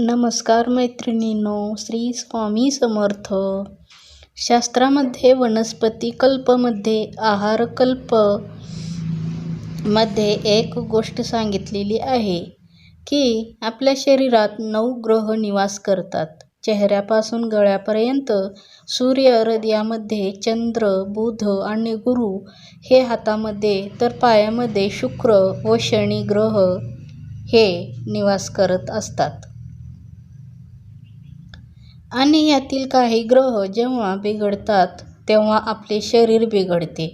नमस्कार मैत्रिणींनो श्री स्वामी समर्थ. शास्त्रामध्ये वनस्पती कल्पमध्ये आहार कल्पमध्ये एक गोष्ट सांगितलेली आहे की आपल्या शरीरात नऊ ग्रह निवास करतात. चेहऱ्यापासून गळ्यापर्यंत सूर्य हृदयामध्ये चंद्र बुध आणि गुरु हे हातामध्ये तर पायामध्ये शुक्र व शनी ग्रह हे निवास करत असतात. आणि यातील काही ग्रह जेव्हा बिघडतात तेव्हा आपले शरीर बिघडते.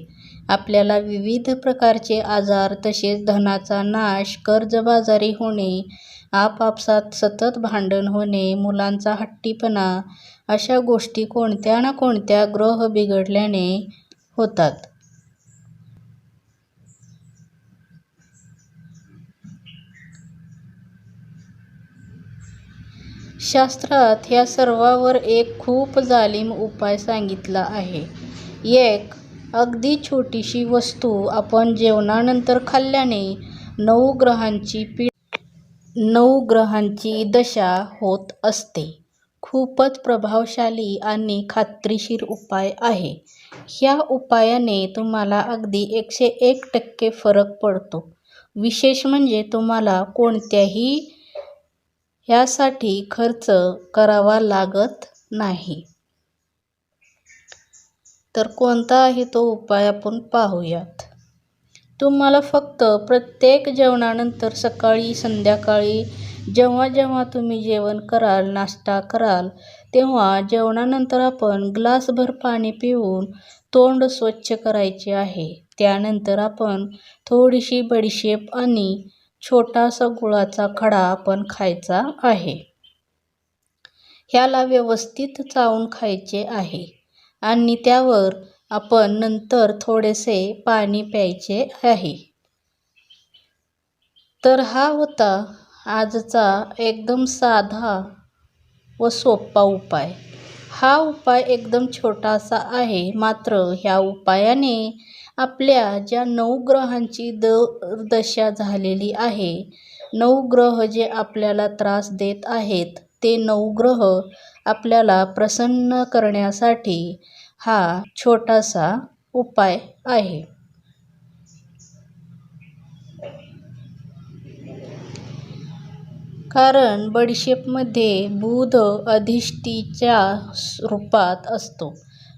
आपल्याला विविध प्रकारचे आजार तसेच धनाचा नाश कर्जबाजारी होणे आपापसात सतत भांडण होणे मुलांचा हट्टीपणा अशा गोष्टी कोणत्या ना कोणत्या ग्रह बिघडल्याने होतात. शास्त्रात ह्या सर्वावर एक खूप जालिम उपाय सांगितला आहे. एक अगदी छोटीशी वस्तू आपण जेवणानंतर खाल्ल्याने नऊ ग्रहांची पी नऊ ग्रहांची दशा होत असते. खूपच प्रभावशाली आणि खात्रीशीर उपाय आहे. ह्या उपायाने तुम्हाला अगदी एकशे एक टक्के फरक पडतो. विशेष म्हणजे तुम्हाला कोणत्याही ह्यासाठी खर्च करावा लागत नाही. तर कोणता आहे तो उपाय आपण पाहूयात. तुम्हाला फक्त प्रत्येक जेवणानंतर सकाळी संध्याकाळी जेव्हा जेव्हा तुम्ही जेवण कराल नाश्ता कराल तेव्हा जेवणानंतर आपण ग्लासभर पाणी पिऊन तोंड स्वच्छ करायचे आहे. त्यानंतर आपण थोडीशी बडीशेप आणि छोटासा गुळाचा खडा आपण खायचा आहे. ह्याला व्यवस्थित चावून खायचे आहे आणि त्यावर आपण नंतर थोडेसे पाणी प्यायचे आहे. तर हा होता आजचा एकदम साधा व सोपा उपाय. हा उपाय एकदम छोटासा आहे. मात्र ह्या उपायाने आपल्या ज्या नऊ ग्रहांची द दशा झालेली आहे नऊ ग्रह जे आपल्याला त्रास देत आहेत ते नऊ ग्रह आपल्याला प्रसन्न करण्यासाठी हा छोटासा उपाय आहे. कारण बडीशेपमध्ये बुध अधिष्ठीच्या रूपात असतो.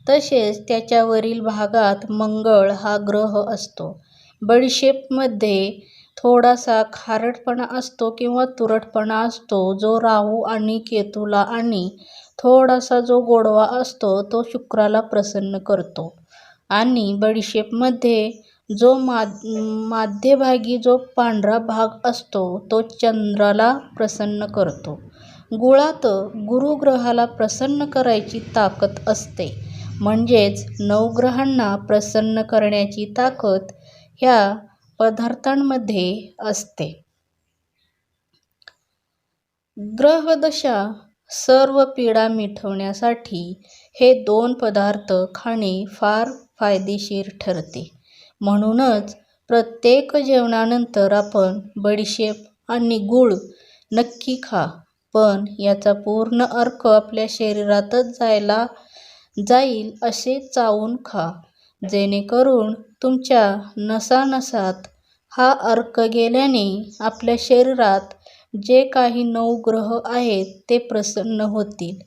तसेच त्याच्यावरील भागात मंगळ हा ग्रह असतो. बडीशेपमध्ये थोडासा खारटपणा असतो किंवा तुरटपणा असतो जो राहू आणि केतूला आणि थोडासा जो गोडवा असतो तो शुक्राला प्रसन्न करतो. आणि बडीशेपमध्ये जो मा मध्यभागी जो पांढरा भाग असतो तो चंद्राला प्रसन्न करतो. गुळात गुरुग्रहाला प्रसन्न करायची ताकद असते. म्हणजेच नवग्रहांना प्रसन्न करण्याची ताकद ह्या पदार्थांमध्ये असते. ग्रहदशा सर्व पीडा मिटवण्यासाठी हे दोन पदार्थ खाणे फार फायदेशीर ठरते. म्हणूनच प्रत्येक जेवणानंतर आपण बडीशेप आणि गूळ नक्की खा. पण याचा पूर्ण अर्क आपल्या शरीरातच जायला जाईल असे चावून खा. जेणेकरून तुमच्या नसानसात हा अर्क गेल्याने आपल्या शरीरात जे काही नऊ ग्रह आहेत ते प्रसन्न होतील.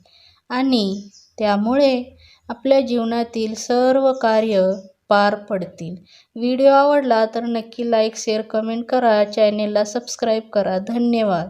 आणि त्यामुळे आपल्या जीवनातील सर्व कार्य पार पडतील. व्हिडिओ आवडला तर नक्की लाईक शेअर कमेंट करा. चॅनेलला सबस्क्राईब करा. धन्यवाद.